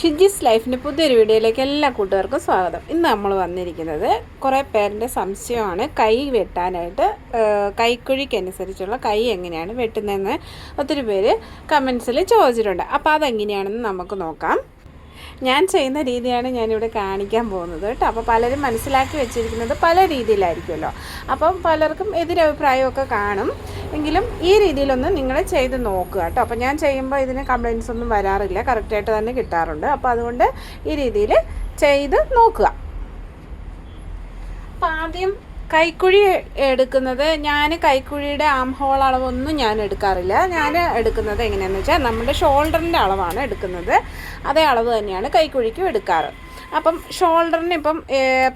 ഷിജിസ് ലൈഫിന്റെ പുതിയൊരു വീഡിയോയിലേക്ക് എല്ലാ കൂട്ടുകാർക്കും സ്വാഗതം. ഇന്ന് നമ്മൾ വന്നിരിക്കുന്നത് കുറേ പേരുടെ സംശയമാണ് കൈ വെട്ടാനായിട്ട് കൈക്കുഴിക്കനുസരിച്ചുള്ള കൈ എങ്ങനെയാണ് വെട്ടുന്നതെന്ന് ഒത്തിരി പേര് കമൻസിൽ ചോദിച്ചിട്ടുണ്ട്. അപ്പോൾ അതെങ്ങനെയാണെന്ന് നമുക്ക് നോക്കാം. ഞാൻ ചെയ്യുന്ന രീതിയാണ് ഞാനിവിടെ കാണിക്കാൻ പോകുന്നത് കേട്ടോ. അപ്പോൾ പലരും മനസ്സിലാക്കി വെച്ചിരിക്കുന്നത് പല രീതിയിലായിരിക്കുമല്ലോ. അപ്പം പലർക്കും എതിരഭിപ്രായമൊക്കെ കാണും. എങ്കിലും ഈ രീതിയിലൊന്ന് നിങ്ങൾ ചെയ്ത് നോക്കുക കേട്ടോ. അപ്പോൾ ഞാൻ ചെയ്യുമ്പോൾ ഇതിന് കംപ്ലയിൻസ് ഒന്നും വരാറില്ല. കറക്റ്റായിട്ട് തന്നെ കിട്ടാറുണ്ട്. അപ്പോൾ അതുകൊണ്ട് ഈ രീതിയിൽ ചെയ്ത് നോക്കുക. അപ്പം ആദ്യം കൈക്കുഴി എടുക്കുന്നത് ഞാൻ കൈക്കുഴിയുടെ ആം ഹോൾ അളവൊന്നും ഞാൻ എടുക്കാറില്ല. ഞാൻ എടുക്കുന്നത് എങ്ങനെയാണെന്ന് വെച്ചാൽ നമ്മുടെ ഷോൾഡറിന്റെ അളവാണ് എടുക്കുന്നത്. അതേ അളവ് തന്നെയാണ് കൈക്കുഴിക്കും എടുക്കാറ്. അപ്പം ഷോൾഡറിന് ഇപ്പം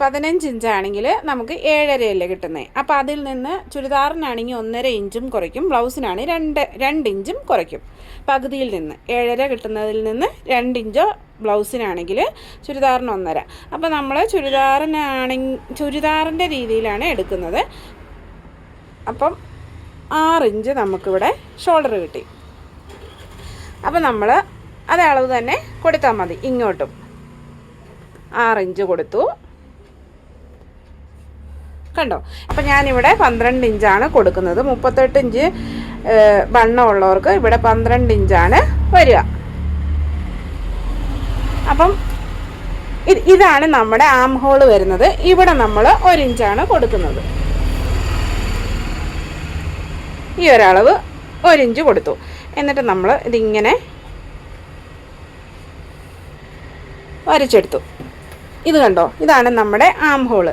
പതിനഞ്ച് ഇഞ്ചാണെങ്കിൽ നമുക്ക് ഏഴരയല്ലേ കിട്ടുന്നത് അപ്പോൾ അതിൽ നിന്ന് ചുരിദാറിനാണെങ്കിൽ ഒന്നര ഇഞ്ചും കുറയ്ക്കും. ബ്ലൗസിനാണെങ്കിൽ രണ്ട് രണ്ട് ഇഞ്ചും കുറയ്ക്കും. പകുതിയിൽ നിന്ന് ഏഴര കിട്ടുന്നതിൽ നിന്ന് രണ്ട് ഇഞ്ചോ ബ്ലൗസിനാണെങ്കിൽ ചുരിദാറിന് ഒന്നര. അപ്പോൾ നമ്മൾ ചുരിദാറിനാണെങ്കിൽ ചുരിദാറിന്റെ രീതിയിലാണ് എടുക്കുന്നത്. അപ്പം ആറ് ഇഞ്ച് നമുക്കിവിടെ ഷോൾഡർ കിട്ടി. അപ്പം നമ്മൾ അതേ അളവ് തന്നെ കൊടുത്താൽ മതി ഇങ്ങോട്ടും. ആറ് ഇഞ്ച് കൊടുത്തു. കണ്ടോ? അപ്പം ഞാനിവിടെ പന്ത്രണ്ട് ഇഞ്ചാണ് കൊടുക്കുന്നത്. മുപ്പത്തെട്ട് ഇഞ്ച് വണ്ണം വണ്ണമുള്ളവർക്ക് ഇവിടെ പന്ത്രണ്ട് ഇഞ്ചാണ് വരിക. അപ്പം ഇത് ഇതാണ് നമ്മുടെ ആം ഹോൾ വരുന്നത്. ഇവിടെ നമ്മൾ ഒരു ഇഞ്ചാണ് കൊടുക്കുന്നത്. ഈ ഒരളവ് ഒരു ഇഞ്ച് കൊടുത്തു. എന്നിട്ട് നമ്മൾ ഇതിങ്ങനെ വരച്ചെടുത്തു. ഇത് കണ്ടോ? ഇതാണ് നമ്മുടെ ആം ഹോൾ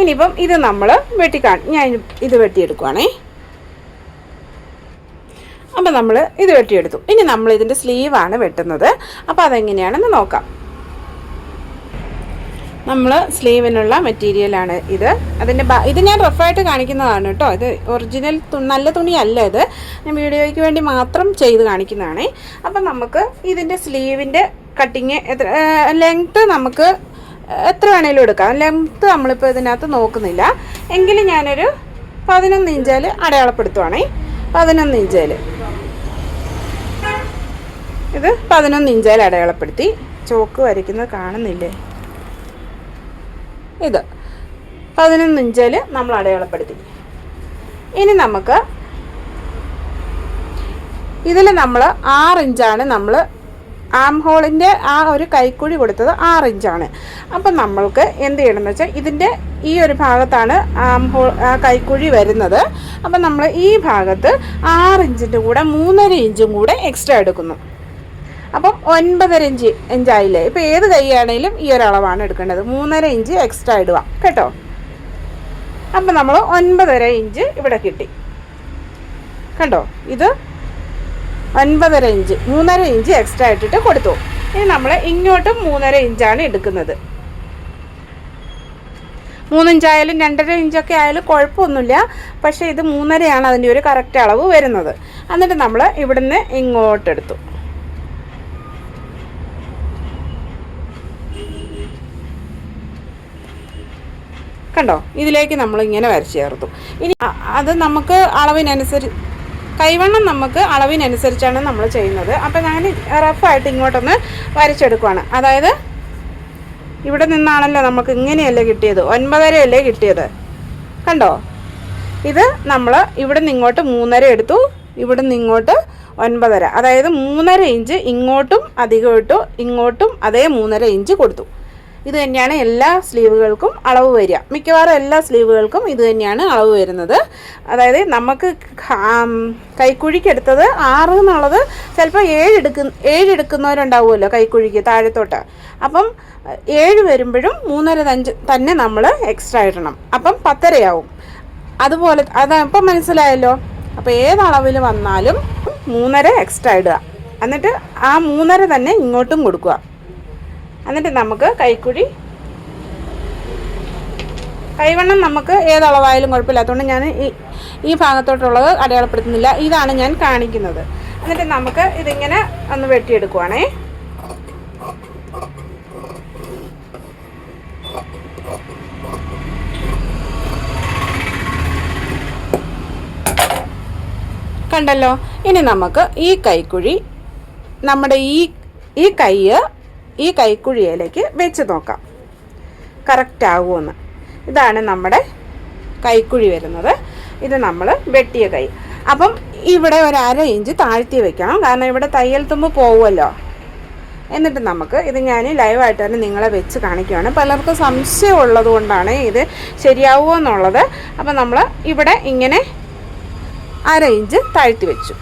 ഇനിയിപ്പം ഇത് നമ്മൾ വെട്ടിക്കാ ഞാൻ ഇത് വെട്ടിയെടുക്കുവാണേ. അപ്പം നമ്മൾ ഇത് വെട്ടിയെടുത്തു. ഇനി നമ്മൾ ഇതിന്റെ സ്ലീവാണ് വെട്ടുന്നത്. അപ്പോൾ അതെങ്ങനെയാണെന്ന് നോക്കാം. നമ്മൾ സ്ലീവിനുള്ള മെറ്റീരിയലാണ് ഇത്. അതിന്റെ ഇത് ഞാൻ റഫായിട്ട് കാണിക്കുന്നതാണ് കേട്ടോ. ഇത് ഒറിജിനൽ നല്ല തുണിയല്ല ഇത്. ഞാൻ വീഡിയോയ്ക്ക് വേണ്ടി മാത്രം ചെയ്ത് കാണിക്കുന്നതാണ്. അപ്പം നമുക്ക് ഇതിന്റെ സ്ലീവിന്റെ കട്ടിങ് എത്ര ലെങ്ത്ത് നമുക്ക് എത്ര വേണേലും എടുക്കാം. ലെങ്ത്ത് നമ്മളിപ്പോൾ ഇതിനകത്ത് നോക്കുന്നില്ല. എങ്കിലും ഞാനൊരു പതിനൊന്ന് ഇഞ്ചിൽ അടയാളപ്പെടുത്തുവാണേ. പതിനൊന്ന് ഇഞ്ചിൽ ഇത് പതിനൊന്ന് ഇഞ്ചിൽ അടയാളപ്പെടുത്തി. ചോക്ക് വരയ്ക്കുന്നത് കാണുന്നില്ലേ? ഇത്. പതിനൊന്ന് ഇഞ്ചിൽ നമ്മൾ അടയാളപ്പെടുത്തി. ഇനി നമുക്ക് ഇതിൽ നമ്മൾ ആറ് ഇഞ്ചാണ് നമ്മൾ ആം ഹോളിന്റെ ആ ഒരു കൈക്കുഴി കൊടുത്തത് ആറ് ഇഞ്ചാണ്. അപ്പം നമ്മൾക്ക് എന്ത് ചെയ്യണമെന്ന് വെച്ചാൽ ഇതിന്റെ ഈ ഒരു ഭാഗത്താണ് ആം ഹോൾ ആ കൈക്കുഴി വരുന്നത്. അപ്പം നമ്മൾ ഈ ഭാഗത്ത് ആറ് ഇഞ്ചിന്റെ കൂടെ മൂന്നര ഇഞ്ചും കൂടെ എക്സ്ട്രാ എടുക്കുന്നു. അപ്പം ഒൻപതര ഇഞ്ച് ഇഞ്ചായില്ലേ? ഇപ്പം ഏത് കൈയാണേലും ഈ ഒരു അളവാണ് എടുക്കേണ്ടത്. മൂന്നര ഇഞ്ച് എക്സ്ട്രാ ഇടുക. കേട്ടോ? അപ്പം നമ്മൾ ഒൻപതര ഇഞ്ച് ഇവിടെ കിട്ടി. കണ്ടോ? ഇത് ഒൻപതര ഇഞ്ച്. മൂന്നര ഇഞ്ച് എക്സ്ട്രാ ഇട്ടിട്ട് കൊടുത്തു. ഇനി നമ്മൾ ഇങ്ങോട്ടും മൂന്നര ഇഞ്ചാണ് എടുക്കുന്നത്. മൂന്നിഞ്ചായാലും രണ്ടര ഇഞ്ചൊക്കെ ആയാലും കുഴപ്പമൊന്നുമില്ല. പക്ഷേ ഇത് മൂന്നരയാണ് അതിന്റെ ഒരു കറക്റ്റ് അളവ് വരുന്നത്. എന്നിട്ട് നമ്മൾ ഇവിടുന്ന് ഇങ്ങോട്ടെടുത്തു. കണ്ടോ? ഇതിലേക്ക് നമ്മൾ ഇങ്ങനെ വരച്ച് ചേർത്തു. ഇനി അത് നമുക്ക് അളവിനനുസരിച്ച് കൈവണ്ണം നമുക്ക് അളവിനനുസരിച്ചാണ് നമ്മൾ ചെയ്യുന്നത്. അപ്പം ഞാൻ റഫായിട്ട് ഇങ്ങോട്ടൊന്ന് വരച്ചെടുക്കുവാണ്. അതായത് ഇവിടെ നിന്നാണല്ലോ നമുക്ക് ഇങ്ങനെയല്ലേ കിട്ടിയത്? ഒൻപതരയല്ലേ കിട്ടിയത്? കണ്ടോ? ഇത് നമ്മൾ ഇവിടെ നിന്ന് ഇങ്ങോട്ട് മൂന്നര എടുത്തു. ഇവിടെ നിന്ന് ഇങ്ങോട്ട് ഒൻപതര. അതായത് മൂന്നര ഇഞ്ച് ഇങ്ങോട്ടും അധികം ഇട്ടു. ഇങ്ങോട്ടും അതേ മൂന്നര ഇഞ്ച് കൊടുത്തു. ഇത് തന്നെയാണ് എല്ലാ സ്ലീവുകൾക്കും അളവ് വരിക. മിക്കവാറും എല്ലാ സ്ലീവുകൾക്കും ഇത് തന്നെയാണ് അളവ് വരുന്നത്. അതായത് നമുക്ക് കൈക്കുഴിക്കെടുത്തത് ആറ് എന്നുള്ളത് ചിലപ്പോൾ ഏഴ് എടുക്കുന്ന കൈക്കുഴിക്ക് താഴത്തോട്ട്. അപ്പം ഏഴ് വരുമ്പോഴും മൂന്നര തഞ്ച് തന്നെ നമ്മൾ എക്സ്ട്രാ ഇടണം. അപ്പം പത്തരയാവും. അതുപോലെ അത് ഇപ്പം മനസ്സിലായല്ലോ? അപ്പോൾ ഏത് വന്നാലും മൂന്നര എക്സ്ട്രാ ഇടുക. എന്നിട്ട് ആ മൂന്നര തന്നെ ഇങ്ങോട്ടും കൊടുക്കുക. എന്നിട്ട് നമുക്ക് കൈക്കുഴി കൈവണ്ണം നമുക്ക് ഏതളവായാലും കുഴപ്പമില്ലാത്തതുകൊണ്ട് ഞാൻ ഈ ഈ ഭാഗത്തോട്ടുള്ളത് അടയാളപ്പെടുത്തുന്നില്ല. ഇതാണ് ഞാൻ കാണിക്കുന്നത്. എന്നിട്ട് നമുക്ക് ഇതിങ്ങനെ ഒന്ന് വെട്ടിയെടുക്കുവാണേ. കണ്ടല്ലോ? ഇനി നമുക്ക് ഈ കൈക്കുഴി നമ്മുടെ ഈ ഈ കൈ ഈ കൈക്കുഴിയിലേക്ക് വെച്ച് നോക്കാം. കറക്റ്റ് ആകുമെന്ന് ഇതാണ് നമ്മുടെ കൈക്കുഴി വരുന്നത്. ഇത് നമ്മൾ വെട്ടിയ കൈ. അപ്പം ഇവിടെ ഒരു അര ഇഞ്ച് താഴ്ത്തി വെക്കണം. കാരണം ഇവിടെ തയ്യൽ തുമ്പ് പോകുമല്ലോ എന്നിട്ട് നമുക്ക് ഇത് ഞാൻ ലൈവായിട്ട് തന്നെ നിങ്ങളെ വെച്ച് കാണിക്കുകയാണ്. പലർക്കും സംശയം ഉള്ളത് കൊണ്ടാണ് ഇത് ശരിയാവുമോ എന്നുള്ളത്. അപ്പം നമ്മൾ ഇവിടെ ഇങ്ങനെ അര ഇഞ്ച് താഴ്ത്തി വെച്ചു.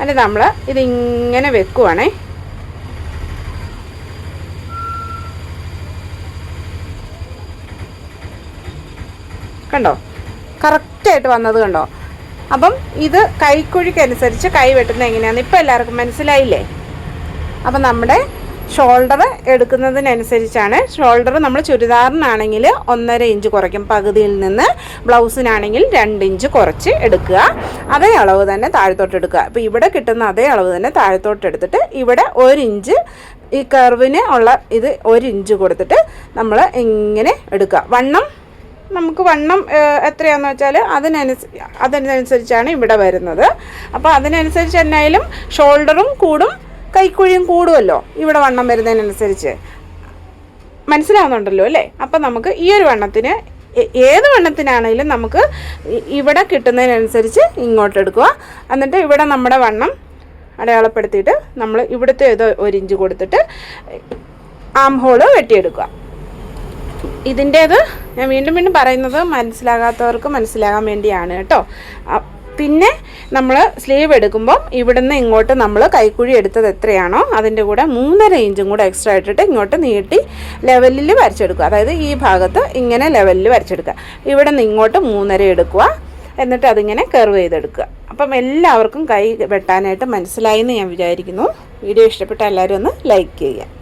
എന്നിട്ട് നമ്മൾ ഇതിങ്ങനെ വെക്കുവാണേ. കണ്ടോ? കറക്റ്റായിട്ട് വന്നത് കണ്ടോ? അപ്പം ഇത് കൈക്കുഴിക്കനുസരിച്ച് കൈ വെട്ടുന്നത് എങ്ങനെയാണെന്ന് ഇപ്പം എല്ലാവർക്കും മനസ്സിലായില്ലേ? അപ്പം നമ്മുടെ ഷോൾഡർ എടുക്കുന്നതിനനുസരിച്ചാണ് ഷോൾഡർ നമ്മൾ ചുരിദാറിനാണെങ്കിൽ ഒന്നര ഇഞ്ച് കുറയ്ക്കും. പകുതിയിൽ നിന്ന് ബ്ലൗസിനാണെങ്കിൽ രണ്ട് ഇഞ്ച് കുറച്ച് എടുക്കുക. അതേ അളവ് തന്നെ താഴത്തോട്ട് എടുക്കുക. അപ്പോൾ ഇവിടെ കിട്ടുന്ന അതേ അളവ് തന്നെ താഴത്തോട്ട് എടുത്തിട്ട് ഇവിടെ ഒരു ഇഞ്ച് ഈ കർവിന് ഉള്ള ഇത് ഒരു ഇഞ്ച് കൊടുത്തിട്ട് നമ്മൾ ഇങ്ങനെ എടുക്കുക. വണ്ണം നമുക്ക് വണ്ണം എത്രയാന്ന് വെച്ചാൽ അതിനനുസരിച്ച് അതിനനുസരിച്ചാണ് ഇവിടെ വരുന്നത്. അപ്പോൾ അതിനനുസരിച്ച് എന്നായാലും ഷോൾഡറും കൂടും കൈക്കുഴിയും കൂടുമല്ലോ ഇവിടെ വണ്ണം വരുന്നതിനനുസരിച്ച്. മനസ്സിലാവുന്നുണ്ടല്ലോ അല്ലേ? അപ്പം നമുക്ക് ഈ ഒരു വണ്ണത്തിന് ഏത് വണ്ണത്തിനാണെങ്കിലും നമുക്ക് ഇവിടെ കിട്ടുന്നതിനനുസരിച്ച് ഇങ്ങോട്ട് എടുക്കുക എന്നിട്ട് ഇവിടെ നമ്മുടെ വണ്ണം അടയാളപ്പെടുത്തിയിട്ട് നമ്മൾ ഇവിടുത്തെ ഇത് ഒരു ഇഞ്ച് കൊടുത്തിട്ട് ആം ഹോൾ വെട്ടിയെടുക്കുക. ഇതിന്റേത് ഞാൻ വീണ്ടും വീണ്ടും പറയുന്നത് മനസ്സിലാകാത്തവർക്ക് മനസ്സിലാകാൻ വേണ്ടിയാണ് കേട്ടോ. പിന്നെ നമ്മൾ സ്ലീവ് എടുക്കുമ്പോൾ ഇവിടുന്ന് ഇങ്ങോട്ട് നമ്മൾ കൈക്കുഴി എടുത്തത് എത്രയാണോ അതിന്റെ കൂടെ മൂന്നര ഇഞ്ചും കൂടെ എക്സ്ട്രാ ഇട്ടിട്ട് ഇങ്ങോട്ട് നീട്ടി ലെവലിൽ വരച്ചെടുക്കുക. അതായത് ഈ ഭാഗത്ത് ഇങ്ങനെ ലെവലിൽ വരച്ചെടുക്കുക. ഇവിടെ നിന്ന് ഇങ്ങോട്ട് മൂന്നര എടുക്കുക. എന്നിട്ട് അതിങ്ങനെ കർവ് ചെയ്തെടുക്കുക. അപ്പം എല്ലാവർക്കും കൈ വെട്ടാനായിട്ട് മനസ്സിലായി എന്ന് ഞാൻ വിചാരിക്കുന്നു. വീഡിയോ ഇഷ്ടപ്പെട്ട എല്ലാവരും ഒന്ന് ലൈക്ക് ചെയ്യുക.